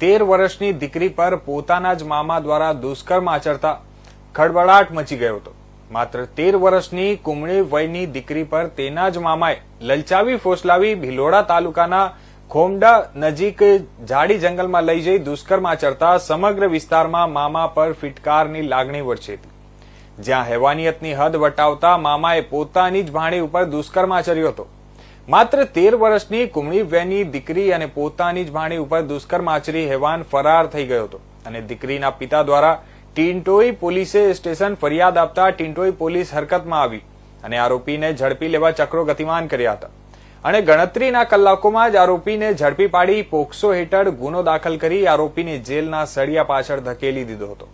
તેર વર્ષની દીકરી પર પોતાના જ મામા દ્વારા દુષ્કર્મ આચરતા ખળબળાટ મચી ગયો હતો. માત્ર તેર વર્ષની કુમળી વયની દીકરી પર તેના જ મામાએ લલચાવી ફોસલાવી ભિલોડા તાલુકાના ખોમડા નજીક જાડી જંગલમાં લઈ જઈ દુષ્કર્મ આચરતા સમગ્ર વિસ્તારમાં મામા પર ફિટકારની લાગણી વરસી હતી. જ્યાં હેવાનિયતની હદ વટાવતા મામાએ પોતાની જ ભાણી ઉપર દુષ્કર્મ આચર્યો હતો. માત્ર તેર વર્ષની કુમળી વેની દીકરી અને પોતાની જ ભાણી ઉપર દુષ્કર્મ આચરી હેવાન ફરાર થઈ ગયો હતો. અને દીકરીના પિતા દ્વારા ટીન્ટોઈ પોલીસે સ્ટેશન ફરિયાદ આપતા ટિન્ટોઈ પોલીસ હરકતમાં આવી અને આરોપીને ઝડપી લેવા ચક્રો ગતિમાન કર્યા હતા. અને ગણતરીના કલાકોમાં જ આરોપીને ઝડપી પાડી પોક્સો હેઠળ ગુનો દાખલ કરી આરોપીને જેલના સળિયા પાછળ ધકેલી દીધો હતો.